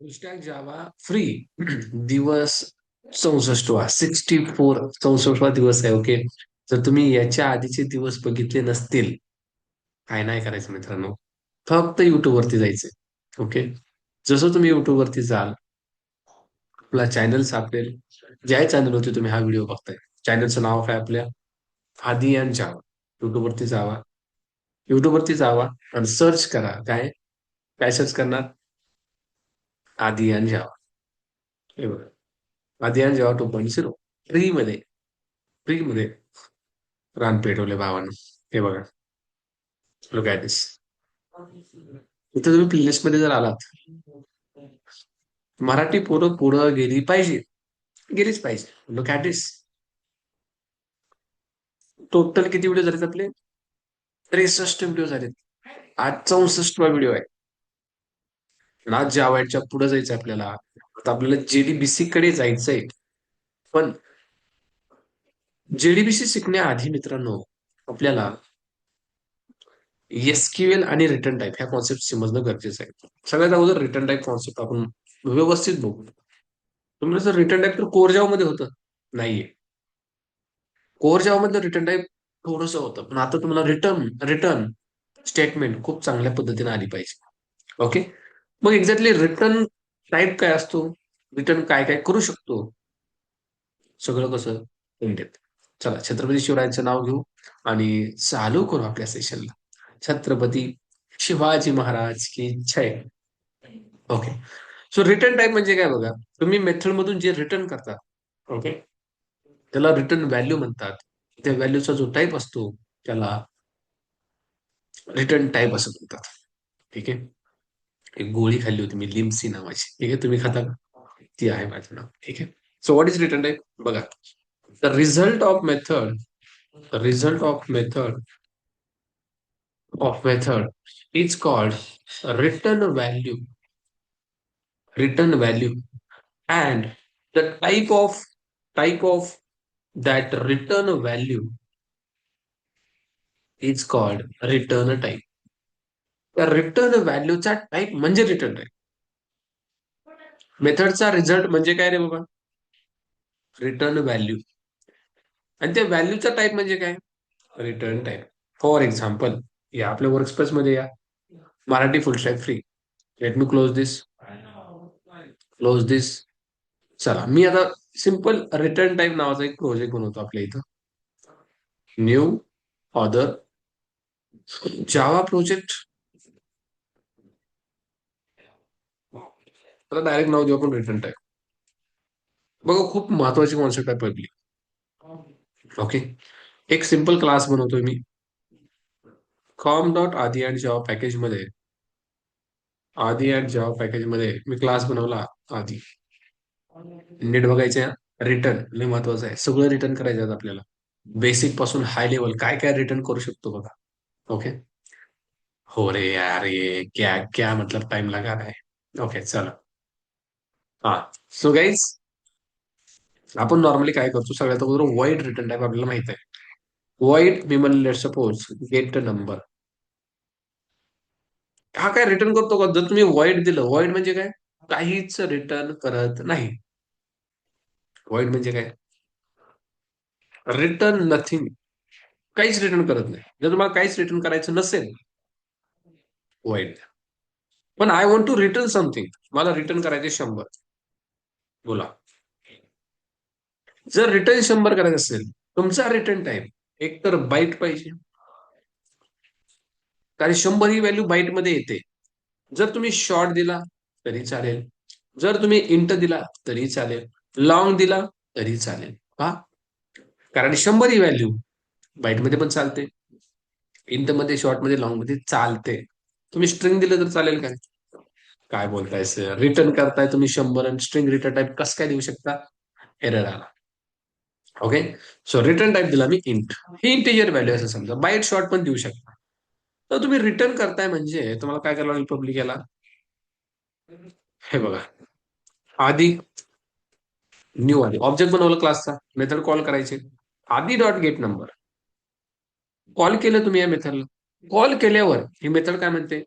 Full stack जावा. Free दिवस चौसष्टवा sixty four चौसष्टवा दिवस आहे ओके जर तुम्ही याच्या आधीचे दिवस बघितले नसतील. काय नाही करायचं मित्रांनो. फक्त युट्यूबवरती वरती जायचंय ओके जसं तुम्ही युट्यूबवरती जाल आपला चॅनल सापडेल. ज्या चॅनलवरती तुम्ही हा व्हिडिओ बघताय चॅनलचं नाव काय आपल्या? आधी अँड जावा युट्यूबवरती जावा. युट्यूबवरती जावा आणि सर्च करा. काय? काय सर्च करणार? आधी आणि जावा हे बघा. आधी आणि Java two point zero free मध्ये फ्री मध्ये रान पेटवले भावानं. हे बघा. लुक ॲट दिस इथं तुम्ही प्लेलिस्टमध्ये जर आलात मराठी पोरं पुढं गेली पाहिजे. गेलीच पाहिजे. लुक ॲट दिस टोटल किती व्हिडिओ झालेत आपले? त्रेसष्ट व्हिडिओ झालेत. आज चौसष्टवा व्हिडिओ आहे. आणि ज्या जावायच्या पुढे जायचं आपल्याला. आता आपल्याला जेडीबीसी कडे जायचंय. पण जेडीबीसी शिकण्याआधी मित्रांनो आपल्याला एसक्यूएल आणि रिटर्न टाईप ह्या कॉन्सेप्ट समजणं गरजेचं आहे. सगळ्यात अगोदर रिटर्न टाईप कॉन्सेप्ट आपण व्यवस्थित बघू. तुम्ही जर रिटर्न टाईप तर कोरजावमध्ये होतं. नाहीये. कोरजावमध्ये मधलं रिटर्न टाईप थोडस होतं. पण आता तुम्हाला रिटर्न रिटर्न स्टेटमेंट खूप चांगल्या पद्धतीने आली पाहिजे. ओके मग एक्झॅक्टली रिटर्न टाईप काय असतो? रिटर्न काय काय करू शकतो? सगळं कसं? इंडियात चला छत्रपती शिवरायांचं नाव घेऊ आणि चालू करू आपल्या सेशनला छत्रपती शिवाजी महाराज की जय. ओके सो रिटर्न टाईप म्हणजे काय बघा? तुम्ही मेथड मधून जे रिटर्न करता ओके त्याला रिटर्न व्हॅल्यू म्हणतात. त्या व्हॅल्यूचा जो टाईप असतो त्याला रिटर्न टाईप असं म्हणतात. ठीक आहे? एक गोळी खाल्ली होती मी लिम्सी नावाची ठीक आहे तुम्ही खाता का ती आहे माझं नाव ठीक आहे so what is return type बघा the result of method the result of method of method is called return value return value and the type of type of that return value is called return type तर return व्हॅल्यूचा type म्हणजे return type मेथडचा result म्हणजे काय रे बाबा? Return value आणि त्या व्हॅल्यूचा type म्हणजे काय? रिटर्न टाईप फॉर एक्झाम्पल या आपल्या वर्कस्पेस मध्ये या. Marathi full stack free let me close this close this चला मी आता सिंपल रिटर्न टाईप नावाचा एक प्रोजेक्ट बनवतो आपल्या इथं. न्यू ऑदर जावा प्रोजेक्ट त्याला डायरेक्ट नाव देऊ आपण रिटर्न टाईप बघा खूप महत्वाची कॉन्सेप्ट आहे पहिली ओके एक सिंपल क्लास बनवतोय मी. Com dot Aadhi and job पॅकेजमध्ये आधी अँड जॉब पॅकेजमध्ये मी क्लास बनवला आधी. नीट बघायचं रिटर्न लय महत्वाचं आहे. सगळं रिटर्न करायचं आहे आपल्याला. बेसिकपासून हाय लेवल काय काय रिटर्न करू शकतो बघा. ओके हो रे यार ये क्या क्या मतलब टाइम लगा रहा है ओके चलो. हा. सो गाईज आपण नॉर्मली काय करतो? सगळ्यात अगोदर वाईट रिटर्न टाईप आपल्याला माहीत आहे. वाईट मी म्हणले सपोज गेट नंबर हा काय रिटर्न करतो का? जर तुम्ही वाईट दिलं वाईट म्हणजे काय? काहीच रिटर्न करत नाही. वाईट म्हणजे काय? रिटर्न नथिंग काहीच रिटर्न करत नाही. जर तुम्हाला काहीच रिटर्न करायचं नसेल वाईट पण I want to return something मला रिटर्न करायचे शंभर. बोला. जर रिटर्न शंभर करायचं असेल तुमचा रिटर्न टाइम एक तर बाईट पाहिजे. कारण शंभर ही व्हॅल्यू बाईटमध्ये येते. जर तुम्ही शॉर्ट दिला तरी चालेल. जर तुम्ही इंट दिला तरी चालेल. लॉंग दिला तरी चालेल. हा कारण शंभर ही व्हॅल्यू बाईटमध्ये पण चालते. इंटमध्ये शॉर्टमध्ये लॉंगमध्ये चालते. तुम्ही स्ट्रिंग दिलं तर चालेल काय? काय बोलताय सर रिटर्न करताय तुम्ही शंभर आणि स्ट्रिंग रिटर्न टाईप कसं काय देऊ शकता? एरर आला. ओके सो रिटर्न टाईप दिला मी इंट ही इंटेजर व्हॅल्यू असं समजा. बाईट शॉर्ट पण देऊ शकता. तर तुम्ही रिटर्न करताय म्हणजे तुम्हाला काय करावं लागेल पब्लिक याला? हे बघा. आधी न्यू आधी. ऑब्जेक्ट बनवलं क्लासचा मेथड कॉल करायचे. आधी डॉट गेट नंबर कॉल केलं तुम्ही या मेथडला कॉल केल्यावर ही मेथड काय म्हणते?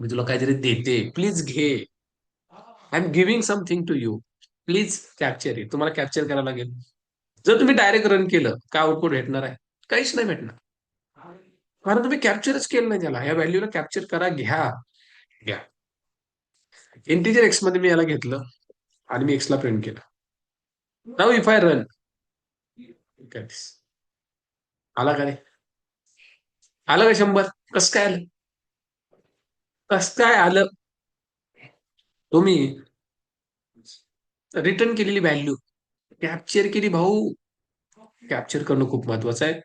मी तुला काहीतरी देते. प्लीज घे. I am giving something to you please capture it तुम्हाला कॅप्चर करावं लागेल. जर तुम्ही डायरेक्ट रन केलं काय आउटपुट भेटणार आहे? काहीच नाही भेटणार. कारण तुम्ही कॅप्चरच केलं नाही त्याला. या व्हॅल्यूला कॅप्चर करा घ्या. घ्या. इंटिजर एक्समध्ये मी याला घेतलं आणि मी एक्सला प्रिंट केलं. नाव इफ आय रन आला का रे आलं का शंभर? कसं काय आलं? कस काय आलं? तुम्ही रिटर्न केलेली व्हॅल्यू कॅप्चर केली भाऊ. कॅप्चर करणं खूप महत्वाचं आहे.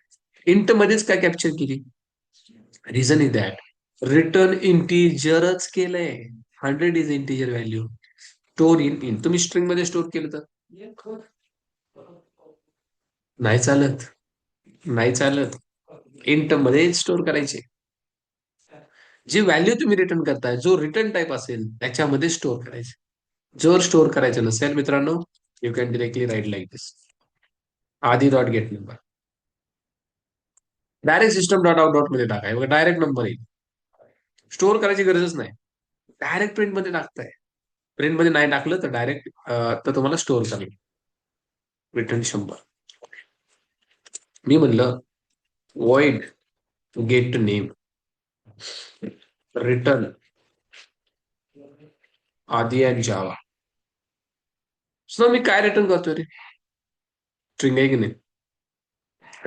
इंट मध्येच काय कॅप्चर केली? रिझन इज दॅट रिटर्न इंटिजरच केलंय. Hundred is integer value store in in तुम्ही स्ट्रिंगमध्ये स्टोर केलं तर? नाही चालत. नाही चालत. इंटमध्ये स्टोर करायचे. जी व्हॅल्यू तुम्ही रिटर्न करताय जो रिटर्न टाईप असेल त्याच्यामध्ये स्टोर करायचे. जर स्टोर करायचं नसेल मित्रांनो you can directly write like this Aadhi dot get number direct system dot out डॉटमध्ये टाकाय बघा डायरेक्ट नंबर येईल स्टोर करायची गरजच नाही. डायरेक्ट प्रिंटमध्ये टाकताय. प्रिंटमध्ये नाही टाकलं तर डायरेक्ट तर तुम्हाला स्टोर चालेल. रिटर्न शंभर. मी म्हणलं void get to name return Aadhi and Java so मी काय रिटर्न करतोय रे स्ट्रिंग आहे की नाही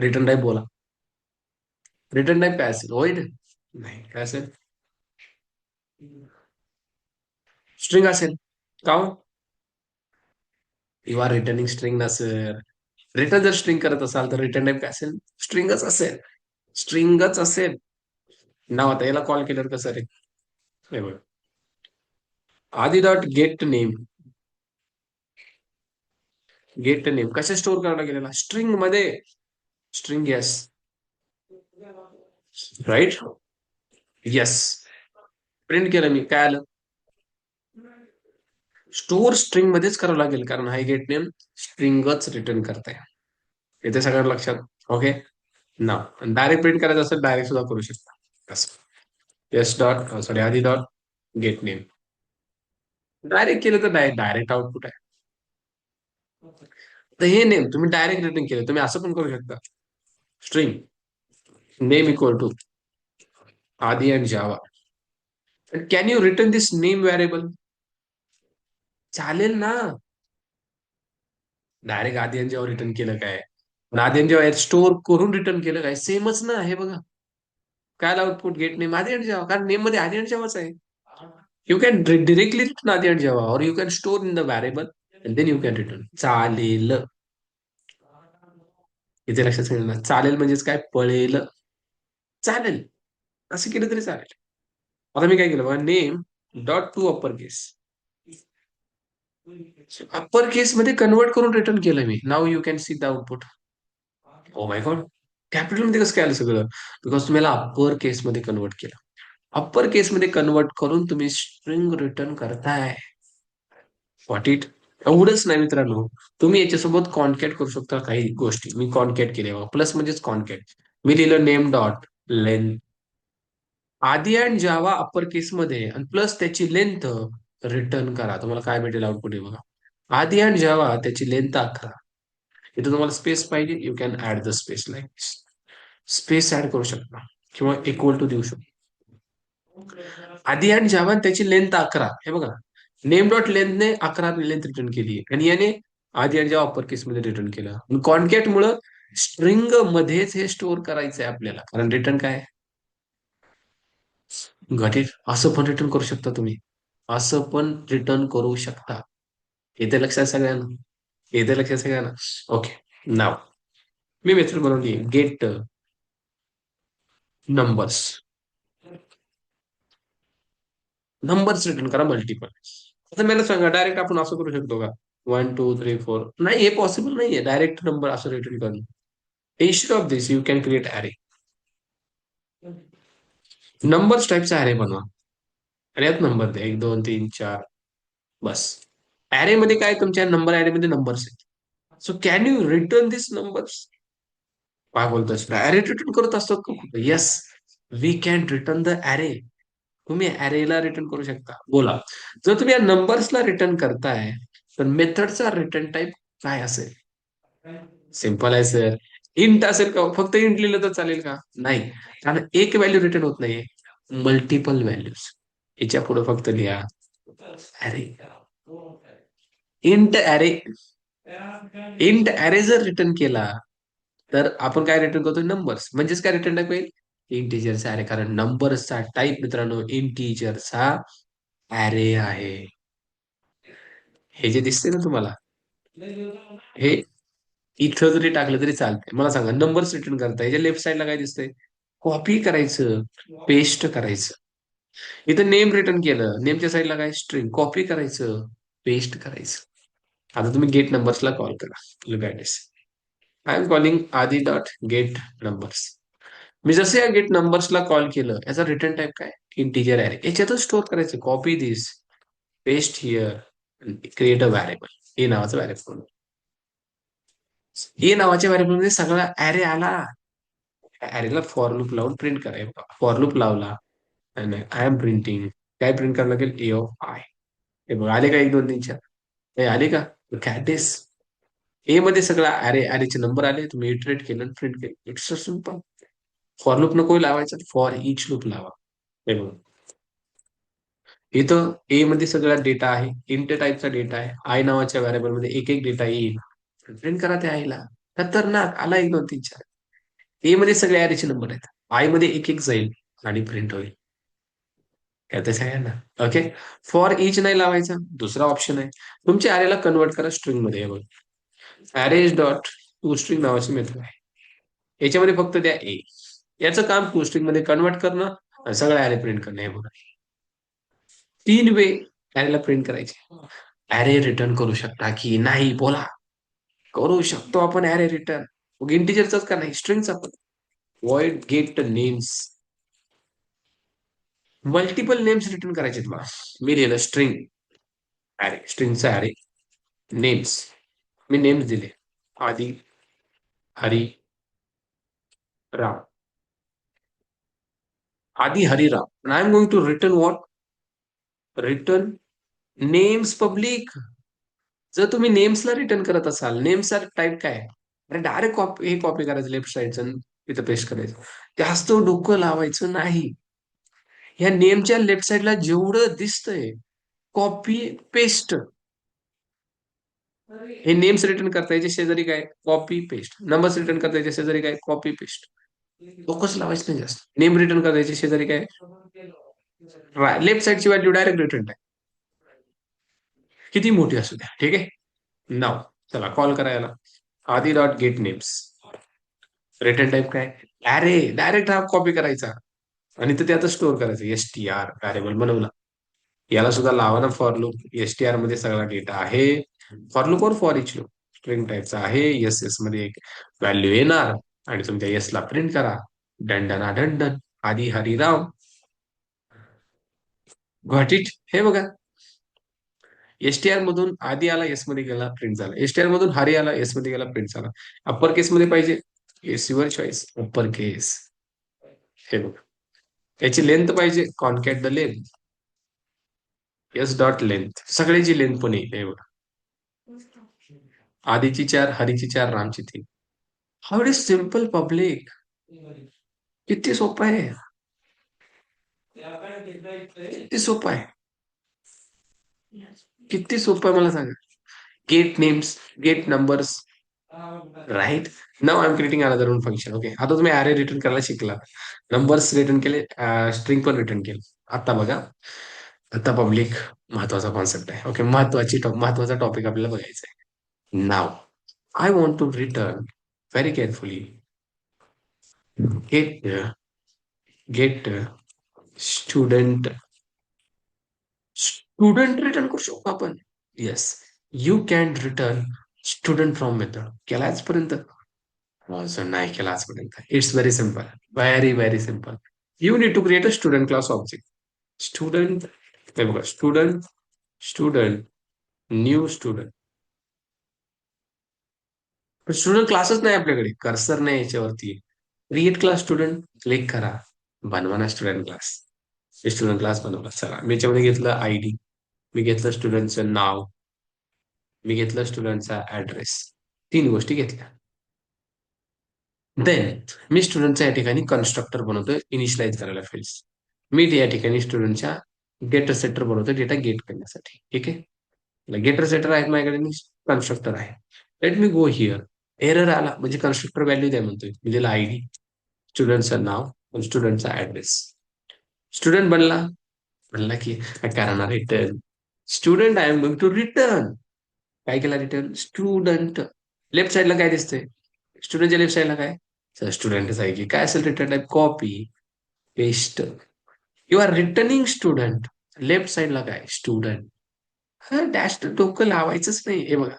रिटर्न टाईप बोला रिटर्न टाईप काय असेल वॉइड नाही काय असेल स्ट्रिंग असेल का यू आर रिटर्निंग स्ट्रिंग नसेल रिटर्न जर स्ट्रिंग करत असाल तर रिटर्न टाईप काय असेल स्ट्रिंगच असेल स्ट्रिंगच असेल नाव आता याला कॉल केल्यावर कसं रे हे बघ. Aadhi dot get name get name कसे स्टोर करायला गेलेला? स्ट्रिंगमध्ये. String yes right yes print केलं मी. काय आलं? स्टोर स्ट्रिंग मध्येच करावं लागेल कारण हाय गेट नेम स्ट्रिंगच रिटर्न करताय. येते सगळ्यांना लक्षात? ओके ना डायरेक्ट प्रिंट करायचं असेल डायरेक्ट सुद्धा करू शकता. Yes dot sorry Aadhi dot get name direct केलं तर डायरेक्ट आउटपुट आहे. तर हे नेम तुम्ही डायरेक्ट रिटर्न केलं, तुम्ही असं पण करू शकता. String name equal to Aadhi and Java. Can you return this name variable चालेल ना. डायरेक्ट आधी जेव्हा रिटर्न केलं काय? आधी जेव्हा स्टोर करून रिटर्न केलं काय? सेमच ना, हे बघा. काय आउटपुट गेट नेम आधी आणि जेव्हा कारण नेममध्ये आधी आणि जेव्हाच आहे. यू कॅन डिरेक्टली रिटर्न आधी आणि जेव्हा or you can store in the variable and then you can return चालेल. इथे लक्षात ठेवलं चालेल म्हणजेच काय? पळेल. चालेल. असं केलं तरी चालेल. आता मी काय केलं बघा? Name dot to upper case upper case मध्ये कन्वर्ट करून रिटर्न केलं मी. Now you can see the output oh my god कॅपिटलमध्ये कसं काय आलं सगळं? बिकॉज तुम्हाला अप्पर केस मध्ये कन्वर्ट केलं. अप्पर केस मध्ये कन्वर्ट करून तुम्ही स्ट्रिंग रिटर्न करताय. वॉट इट एवढंच नाही मित्रांनो. तुम्ही याच्यासोबत कॉन्कॅट करू शकता काही गोष्टी. मी कॉन्कॅट केले बघा. प्लस म्हणजेच कॉन्कॅट मी लिहिलं नेम डॉट लेंथ आधी अँड जावा अप्पर केस मध्ये आणि प्लस त्याची लेंथ रिटर्न करा. तुम्हाला काय भेटेल आउटपुट बघा. आधी अँड जावा त्याची लेंथ अकरा इथं तुम्हाला स्पेस पाहिजे. You can add the space like space add करू शकता. किंवा इक्वल टू देऊ शकतो. आधी अँड जावा त्याची लेंथ अकरा. हे बघा. नेम डॉट लेंथने अकरा लेंथ रिटर्न केली आणि याने आधी आणि जेव्हा अप्पर केस मध्ये रिटर्न केलं. कॉन्कॅट मुळे स्ट्रिंग मध्येच हे स्टोअर करायचं आहे आपल्याला. कारण रिटर्न काय? घटित असं पण रिटर्न करू शकता तुम्ही. असं पण रिटर्न करू शकता. येते लक्षात सगळ्यांना. येते लक्षात सगळ्यांना. ओके नाव मी मेथड बनवली गेट नंबर्स नंबर्स रिटर्न करा मल्टिपल आता मला सांगा डायरेक्ट आपण असं करू शकतो का वन टू थ्री फोर नाही हे पॉसिबल नाहीये डायरेक्ट नंबर असं रिटर्न करणं instead of this you can create array numbers टाईपचा ॲरे बनवा। आणि यात नंबर द्या एक, दोन, तीन, चार। बस। ॲरे मध्ये काय तुमच्या? नंबर ॲरे मध्ये नंबर्स आहेत. So can you return this numbers काय बोलतोस अरे रिटर्न करत असतो yes we can return the array तुम्ही अरेला रिटर्न करू शकता. बोला. जर तुम्ही या नंबर्सला रिटर्न करताय तर मेथडचा रिटर्न टाईप काय असेल? सिंपल आहे सर इंट असेल का? फक्त इंट लिहिलं तर चालेल का? नाही. कारण एक व्हॅल्यू रिटर्न होत नाहीये. मल्टिपल व्हॅल्यूज याच्यापुढे फक्त लिहा. अरे इंट अरे इंट अरे जर रिटर्न केला तर आपण काय रिटर्न करतो नंबर्स म्हणजेच काय रिटर्न टाईप होईल इंटिजरचा अरे कारण नंबर्सचा टाईप मित्रांनो इंटिजरचा अरे आहे. हे जे दिसते ना तुम्हाला हे इथं जरी टाकलं तरी चालतंय. मला सांगा नंबर्स रिटर्न करता याच्या लेफ्ट साईडला काय दिसतंय? कॉपी करायचं पेस्ट करायचं. इथं नेम रिटर्न केलं नेमच्या साईडला काय? स्ट्रिंग कॉपी करायचं पेस्ट करायचं. आता तुम्ही गेट नंबर्सला कॉल करा. Look I am calling Aadi dot get numbers मी जसं या गेट नंबर्सला कॉल केलं याचा रिटर्न टाईप काय? इंटिजर अॅरे याच्यातच स्टोअर करायचं. Copy this paste here create a variable हे नावाचं व्हॅरेबल ए नावाच्या व्हॅरेबलमध्ये सगळा अरे आला. अरेला फॉर लूप लावून प्रिंट कराय फॉर लूप लावला. आय एम प्रिंटिंग काय प्रिंट करावं लागेल? ए ऑफ आय हे बघ. आले का एक दोन तीन चार? नाही आले का? कॅटेस ए मध्ये सगळा अरे अरेचे नंबर आले तुम्ही इटरेट केलं प्रिंट केलं. इट्स सिंपल फॉर लूप नको लावायचं फॉर इच लूप लावा. हे बघ. इथं ए मध्ये सगळा डेटा आहे इंट टाईपचा डेटा आहे आय नावाच्या व्हॅरेबलमध्ये एक एक डेटा येईल. प्रिंट करा त्या आईला खतरनाक आला एक दोन तीन चार. ए मध्ये सगळे अरेचे नंबर आहेत. आयमध्ये एक एक जाईल आणि प्रिंट होईल. ना. ओके फॉर इच नाही लावायचा दुसरा ऑप्शन आहे. तुमच्या आरेला कन्वर्ट करा स्ट्रिंगमध्ये बघ. अरेज डॉट टू स्ट्रिंग नावाची मेथड आहे. याच्यामध्ये फक्त द्या ए. याचं काम टू स्ट्रिंगमध्ये कन्वर्ट करणं आणि सगळ्या अरे प्रिंट करणं हे बघा. तीन वे अरेला प्रिंट करायचे. अरे रिटर्न करू शकता की नाही बोला. करू शकतो आपण अरे रिटर्न मग इंटिजरचाच का नाही? स्ट्रिंगचा पण. Void get names multiple names return करायचे मला मी लिहिलं स्ट्रिंग अरे स्ट्रिंगचा अरे नेम्स मी नेम्स दिले. Aadi Hari Ram. Aadi Hari Ram. I am going to return what return names public जर तुम्ही नेम्सला रिटर्न करत असाल नेम्सचा टाईप काय अरे डायरेक्ट कॉपी हे कॉपी करायचं लेफ्ट साईडचं तिथं पेस्ट करायचं. जास्त डोकं लावायचं नाही. ह्या नेमच्या लेफ्ट साईडला जेवढं दिसतंय कॉपी पेस्ट हे नेम्स रिटर्न करता याच्या शेजारी काय? कॉपी पेस्ट नंबर्स रिटर्न करता याच्या शेजारी काय? कॉपी पेस्ट डोकंच लावायचं नाही जास्त. नेम रिटर्न करता याच्या शेजारी काय? लेफ्ट साईडची व्हॅल्यू डायरेक्ट रिटर्न टाईप किती मोठी असू द्या ठीक आहे? नाव चला कॉल करायला Aadi dot get names return type काय? अरे डायरेक्ट हा कॉपी करायचा. आणि तर ते आता स्टोअर करायचं. एस टी आर व्हॅरिएबल बनवला. याला सुद्धा लावा ना फॉर लूप एस टी आरमध्ये सगळा डेटा आहे. For loop or for each loop string टाईपचा आहे एस एसमध्ये एक व्हॅल्यू येणार आणि तुमच्या एस ला प्रिंट करा. दंडना दंडन आधी हरिराम गॉट इट हे बघा. एसटीआर मधून आधी आला एसमध्ये गेला प्रिंट झाला. एसटीआर मधून हरी आला एसमध्ये गेला प्रिंट झाला. अप्पर केस मध्ये पाहिजे. As your choice upper case हे बघा. याची लेंथ पाहिजे. Concat the length s dot length सगळ्याची लेंथ पण येईल हे बघा. आधीची चार हरीची चार रामची तीन. How it is simple public किती सोपं आहे. किती सोपं आहे. किती सोपं आहे मला सांगा. Get names get numbers right now I am creating another own function okay आता तुम्ही अरे रिटर्न करायला शिकला. नंबर्स रिटर्न केले स्ट्रिंग पण रिटर्न केले. आता बघा. आता पब्लिक महत्त्वाचा कॉन्सेप्ट आहे ओके महत्वाची महत्त्वाचा टॉपिक आपल्याला बघायचा आहे. Now I want to return very carefully get get student student return करू शकतो आपण yes you can return student from method केला आजपर्यंत असं नाही केला आजपर्यंत it's very simple very very simple you need to create a student class object student हे बघा student student new student student क्लासच नाही आपल्याकडे. कर्सर नाही याच्यावरती. क्रिएट क्लास स्टुडंट क्लिक करा. बनवाना स्टुडंट क्लास स्टुडंट क्लास बनवला चला. मी याच्यामध्ये घेतलं आय डी मी घेतलं स्टुडंटचं नाव. मी घेतलं स्टुडंटचा ऍड्रेस तीन गोष्टी घेतल्या. देन मी स्टुडंटचा या ठिकाणी कन्स्ट्रक्टर बनवतोय. इनिशियलाइज करायला फील्ड मी या ठिकाणी स्टुडंटच्या गेटर सेटर बनवतोय डेटा गेट करण्यासाठी. ठीक आहे? गेटर सेटर आहेत माझ्याकडे. कन्स्ट्रक्टर आहे. Let me go here error आला. म्हणजे कन्स्ट्रक्टर व्हॅल्यू द्या म्हणतोय. मी दिला आय डी स्टुडंटचं नाव स्टुडंटचा ऍड्रेस स्टुडंट बनला. म्हणला की करणार return student I am going to return काय केला रिटर्न स्टुडंट लेफ्ट साईडला काय दिसतंय? स्टुडंटच्या लेफ्ट साईडला काय? सर स्टुडंटच आहे की काय असेल return type copy paste you are returning student left साईडला काय? स्टुडंट हा डॅश डोकं लावायचंच नाही. हे बघा.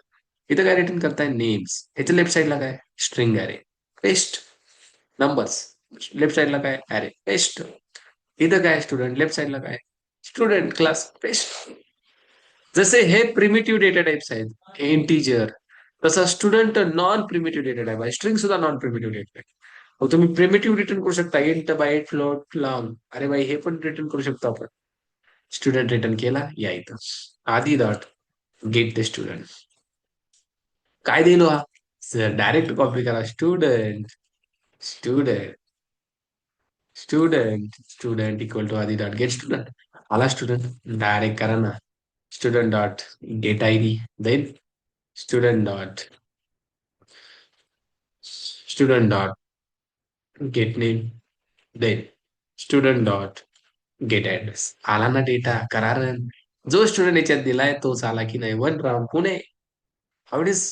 इथं काय रिटर्न करताय? नेम्स ह्याच्या लेफ्ट साईडला काय? स्ट्रिंग अरे पेस्ट नंबर्स लेफ्ट साईडला काय? अरे पेस्ट इथं काय? स्टुडंट लेफ्ट साईडला काय? स्टुडंट क्लास पेस्ट जसे हे प्रिमिटिव्ह डेटा टाइप्स आहेत इंटीजर तसं student non primitive data type आहे. स्ट्रिंग सुद्धा नॉन प्रिमिटिव्ह डेटा टाइप मग तुम्ही प्रिमिटिव्ह रिटर्न करू शकता. इंट बाईट फ्लोट लॉंग अरे बाई हे पण रिटर्न करू शकतो आपण. स्टुडंट रिटर्न केला. या इथं. आधी डॉट गेट द स्टुडंट काय देईल हा? सर डायरेक्ट कॉपी करा. Student student student student equal to Aadi dot get student आला स्टुडंट डायरेक्ट करा ना. Student dot get I D then student dot student dot get name then student dot get address आला ना data करारन जो student याच्यात दिलाय तोच आला की नाही? One round Pune. How is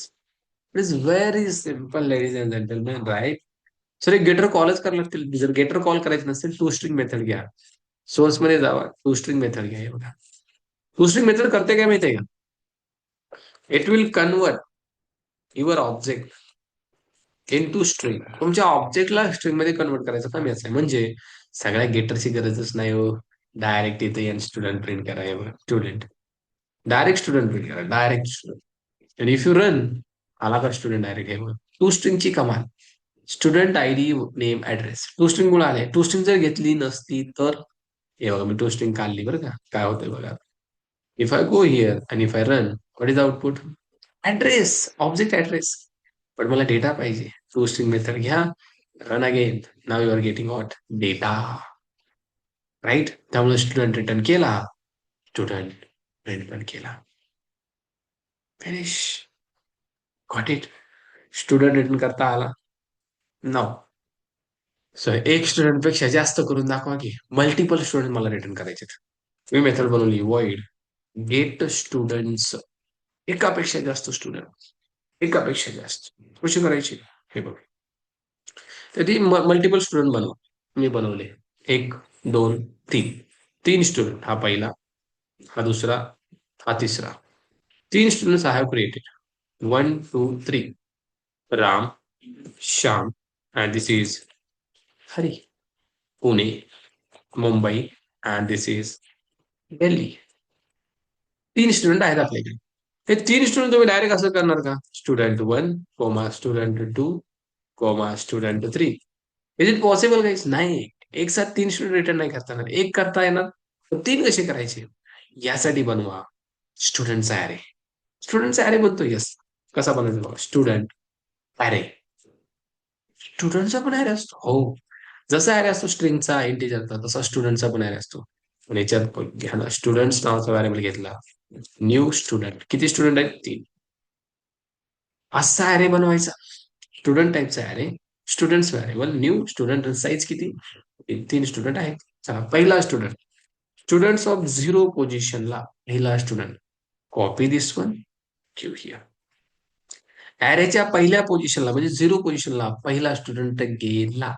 it is very simple ladies and gentleman right sir एक गेटर कॉलच करायला लागतील जर गेटर कॉल करायचं नसेल टू स्ट्रिंग मेथड घ्या. सोर्समध्ये जावा. टू स्ट्रिंग मेथड घ्या बघा. टू स्ट्रिंग मेथड करते काय माहितीये का? It will convert your object into string तुमच्या ऑब्जेक्टला स्ट्रिंगमध्ये कन्वर्ट करायचं काम याचं म्हणजे सगळ्या गेटरची गरजच नाही हो. डायरेक्ट इथे एन स्टुडंट प्रिंट करा स्टुडंट डायरेक्ट स्टुडंट प्रिंट करा. डायरेक्ट स्टुडंट आणि इफ यू रन आला का स्टुडंट डायरेक्ट हे टू स्ट्रिंगची कमाल। Student I D name address to string मुळे आले टू स्ट्रिंग जर घेतली नसती तर हे बघा मी टू स्ट्रिंग काढली बरं का। काय होतंय बघा। If I go here and if I run what is output output? Object object पण मला डेटा पाहिजे। टू स्ट्रिंग मेथड घ्या। Run again now you are getting out data right त्यामुळे स्टुडंट रिटर्न केला. स्टुडंट रिटर्न केला. Finish Got it student return करता आला. नाव so एक स्टुडंटपेक्षा जास्त करून दाखवा की मल्टिपल स्टुडंट मला रिटर्न करायचे मी मेथड बनवली वॉइड गेट स्टुडंट्स एकापेक्षा जास्त स्टुडंट एकापेक्षा जास्त. कशी करायची? हे बघ. तर ती मल्टिपल स्टुडंट बनव मी बनवले. एक दोन तीन. तीन स्टुडंट हा पहिला हा दुसरा हा तिसरा. तीन students I have created one two three Ram Shyam and this is Hari Pune Mumbai and this is Delhi तीन स्टुडंट आहेत आपल्याकडे हे तीन स्टुडंट तुम्ही डायरेक्ट असं करणार का student one comma student two comma student three is it possible काहीच नाही एक साथ तीन स्टुडंट रिटर्न नाही करता येणार एक करता येणार तर तीन कसे करायचे यासाठी बनवा। स्टुडंटचा अरे स्टुडंटचा अरे बनतो यस कसा बनायचा बघा? स्टुडंट ॲरे स्टुडंटचा पण ॲरे असतो? हो. जसा ॲरे असतो स्ट्रिंगचा इंटिजरचा तसा स्टुडंटचा पण ॲरे असतो. याच्यात घ्या ना स्टुडंट्स नावाचा व्हॅरिएबल घेतला. न्यू स्टुडंट किती स्टुडंट आहेत? तीन. असा ॲरे बनवायचा. स्टुडंट टाईपचा array students variable new student size किती? तीन स्टुडंट आहेत. चला पहिला स्टुडंट स्टुडंट्स ऑफ झिरो पोझिशनला पहिला student copy this one Q here ॲरेच्या पहिल्या पोझिशनला म्हणजे झिरो पोझिशनला पहिला स्टुडंट गेला.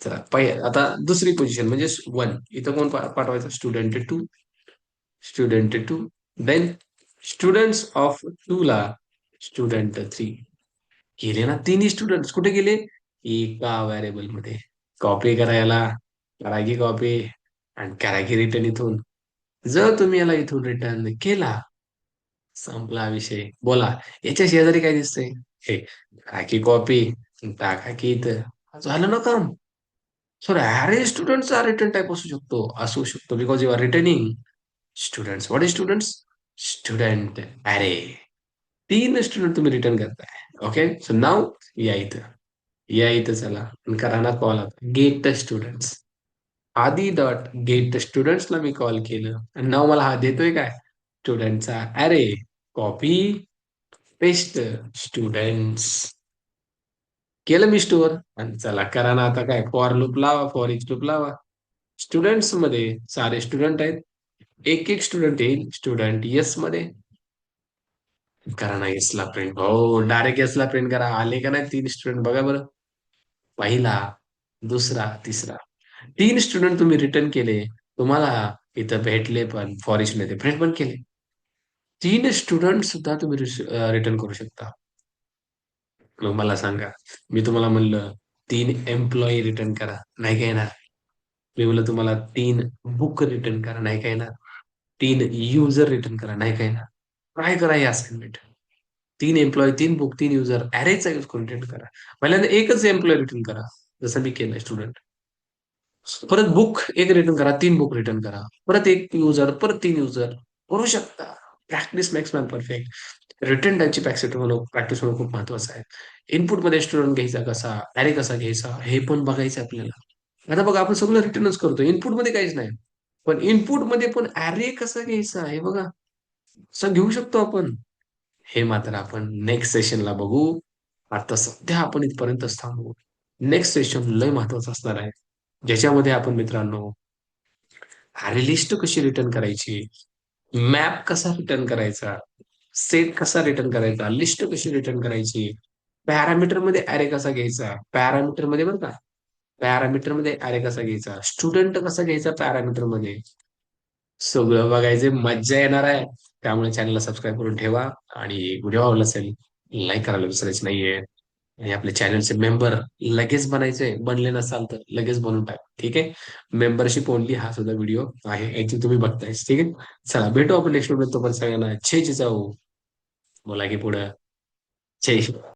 चला आता दुसरी पोझिशन म्हणजे वन इथं कोण पाठवायचं? Student two student two then students of two ला स्टुडंट थ्री गेले ना तिन्ही स्टुडंट कुठे गेले? एका व्हॅरिएबलमध्ये. कॉपी करायला. करा की कॉपी आणि करा की रिटर्न इथून. जर तुम्ही याला इथून रिटर्न केला संपला विषय. बोला याच्या शेजारी काय दिसतंय? हे करा की कॉपी टाका की इथं. झालं ना काम? सर अरे स्टुडंटचा रिटर्न टाईप असू शकतो असू शकतो. Because you are returning student what is students student array तीन स्टुडंट तुम्ही रिटर्न करताय. ओके सो नाव या इथं. या इथं चला. करा ना call get students Aadi dot get स्टुडंट्सला मी कॉल केलं. आणि नाव मला हा देतोय काय? स्टुडंटचा अरे कॉपी पेस्ट स्टुडंट्स केलं मी स्टोअर आणि चला करा ना आता काय फॉर लूप लावा फॉर इच लूप लावा. स्टुडंट्समध्ये सारे स्टुडंट आहेत. एक एक स्टुडंट येईल. स्टुडंट येस मध्ये. करा ना येस ला प्रिंट हो डायरेक्ट येस ला प्रिंट करा. आले का नाही तीन स्टुडंट बघा बरं. पहिला दुसरा तिसरा. तीन स्टुडंट तुम्ही रिटर्न केले. तुम्हाला इथं भेटले पण फॉरेस्टमध्ये. प्रिंट पण केले. तीन स्टुडंट सुद्धा तुम्ही रिटर्न करू शकता. मग मला सांगा मी तुम्हाला म्हणलं तीन एम्प्लॉई रिटर्न करा नाही काय ना मी म्हणलं तुम्हाला तीन बुक रिटर्न करा नाही काय ना तीन युजर रिटर्न करा नाही काय ना ट्राय करा हे असाइनमेंट तीन एम्प्लॉई तीन बुक तीन युजर अरेचा यूज करून रिटर्न करा. पहिल्यांदा एकच एम्प्लॉय रिटर्न करा जसं मी केलं स्टुडंट परत बुक एक रिटर्न करा तीन बुक रिटर्न करा. परत एक युजर परत तीन युजर करू शकता. Practice makes man perfect return टाईपची प्रॅक्टिस होणं प्रॅक्टिस होणं खूप महत्वाचं आहे. इनपुटमध्ये स्टुडंट घ्यायचा कसा? डायरेक्ट कसा घ्यायचा? हे पण बघायचं आपल्याला. आता बघा आपण सगळं रिटर्नच करतो इनपुटमध्ये काहीच नाही. पण इनपुटमध्ये पण अरे कसा घ्यायचा हे बघा. असं घेऊ शकतो आपण. हे मात्र आपण नेक्स्ट सेशनला बघू. आता सध्या आपण इथपर्यंत थांबू. नेक्स्ट सेशन लय महत्वाचं असणार आहे. ज्याच्यामध्ये आपण मित्रांनो अरे लिस्ट कशी रिटर्न करायची? मॅप कसा रिटर्न करायचा? सेट कसा रिटर्न करायचा? लिस्ट कशी रिटर्न करायची? पॅरामीटरमध्ये अरे कसा घ्यायचा? पॅरामीटरमध्ये बरं का. पॅरामीटरमध्ये अरे कसा घ्यायचा? स्टुडंट कसा घ्यायचा पॅरामीटरमध्ये सगळं बघायचे मज्जा येणार आहे. त्यामुळे चॅनलला सबस्क्राईब करून ठेवा. आणि व्हिडिओ आवडला असेल लाईक करायला विसरायचं नाहीये. आणि आपल्या चॅनलचे मेंबर लगेच बनायचे बनले नसाल तर लगेच बनवून टाक. ठीक आहे? मेंबरशिप ओनली हा सुद्धा व्हिडिओ आहे. याची तुम्ही बघताय. ठीक आहे? चला भेटू आपण नेक्स्ट व्हिडिओ तोपर्यंत सगळ्यांना छे जाऊ. बोला की पुढं. जय